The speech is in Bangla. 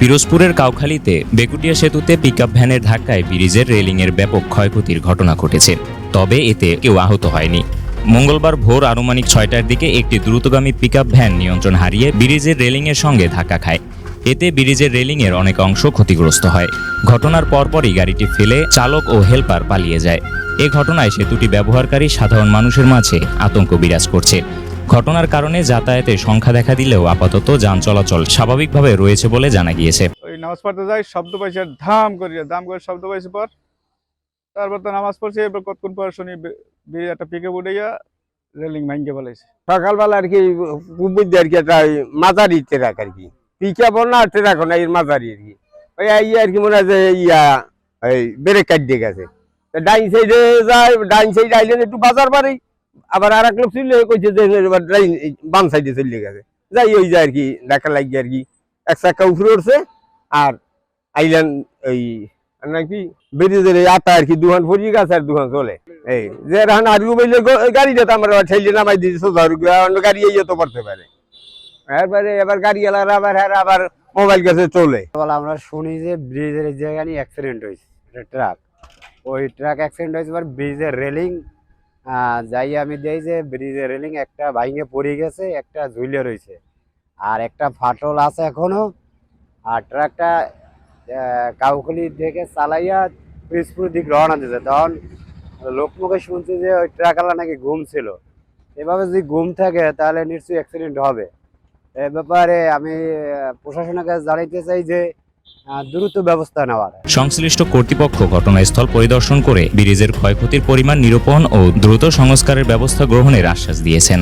পিরোজপুরের কাউখালীতে বেকুটিয়া সেতুতে পিকআপ ভ্যানের ধাক্কায় ব্রিজের রেলিংয়ের ব্যাপক ক্ষয়ক্ষতির ঘটনা ঘটেছে। তবে এতে কেউ আহত হয়নি। মঙ্গলবার ভোর আনুমানিক ছয়টার দিকে একটি দ্রুতগামী পিকআপ ভ্যান নিয়ন্ত্রণ হারিয়ে ব্রিজের রেলিংয়ের সঙ্গে ধাক্কা খায়। এতে ব্রিজের রেলিংয়ের অনেক অংশ ক্ষতিগ্রস্ত হয়। ঘটনার পরপরই গাড়িটি ফেলে চালক ও হেলপার পালিয়ে যায়। এ ঘটনায় সেতুটি ব্যবহারকারী সাধারণ মানুষের মাঝে আতঙ্ক বিরাজ করছে। ঘটনার কারণে যাতায়াতের সংখ্যা দেখা দিলেও আপাতত যান চলাচল স্বাভাবিকভাবে রয়েছে বলে জানা গিয়েছে। ওই নামাজ পড়তে যাই শব্দ পাইছি ধাম করিয়া দাম করে শব্দ পাইছি পর। তারপর তো নামাজ পড়ছি এবার কতক্ষণ পর শুনি একটা পিকে উঠাইয়া রেলিং ভাঙ্গে বলাইছে সকালবেলা আর কি কুবুদ্ধি আর কি একটা মাঝারি ট্রাক আর কি। পিকা বল না ট্রাক না এর মাঝারি আর কি। ওই এই আর কি মনে হয় যে ইয়া এই ব্রেক কাট দিয়ে গেছে। ডাইন সাইডে যায় ডাইন সাইডে আইলেন একটু বাজার বাড়ি। আবার আর এক লোক চললে কইছে যে বাম সাইডে চলে গেছে। যাই ওই যায় আর কি দেখা লাগিয়ে আর কি, এক চাক্কা উপরে উঠছে আর আইলেন ওই নাকি বেরিয়ে আটা আর কি দুহান ফুরিয়ে গেছে আর দুহান চলে। এই যে গাড়িটা তো আমরা ঠেলে নামাই দিয়েছি, সোজা গাড়ি এই তো করতে পারে। এরপরে এবার গাড়ি এলার আবার হ্যাঁ আবার মোবাইল কাছে চলে। আমরা শুনি যে ব্রিজের এই জায়গায় অ্যাক্সিডেন্ট হয়েছে ট্রাক ওই ট্রাক অ্যাক্সিডেন্ট হয়েছে, এবার ব্রিজের রেলিং যাই আমি দেই যে ব্রিজের রেলিং একটা ভাঙে পড়ে গেছে, একটা ঝুলে রয়েছে। আর একটা ফাটল আছে এখনও। আর ট্রাকটা কাউখালি থেকে চালাইয়া পিসপুর দিক রওনা দিতে তখন লোকমুখে শুনছি যে ওই ট্রাকওয়ালা নাকি ঘুম ছিল। এভাবে যদি ঘুম থাকে, তাহলে নিশ্চয়ই অ্যাক্সিডেন্ট হবে। এ ব্যাপারে আমি প্রশাসনের কাছে জানাইতে চাই যে দ্রুত ব্যবস্থা নেওয়ার। সংশ্লিষ্ট কর্তৃপক্ষ ঘটনাস্থল পরিদর্শন করে ব্রিজের ক্ষয়ক্ষতির পরিমাণ নিরূপণ ও দ্রুত সংস্কারের ব্যবস্থা গ্রহণের আশ্বাস দিয়েছেন।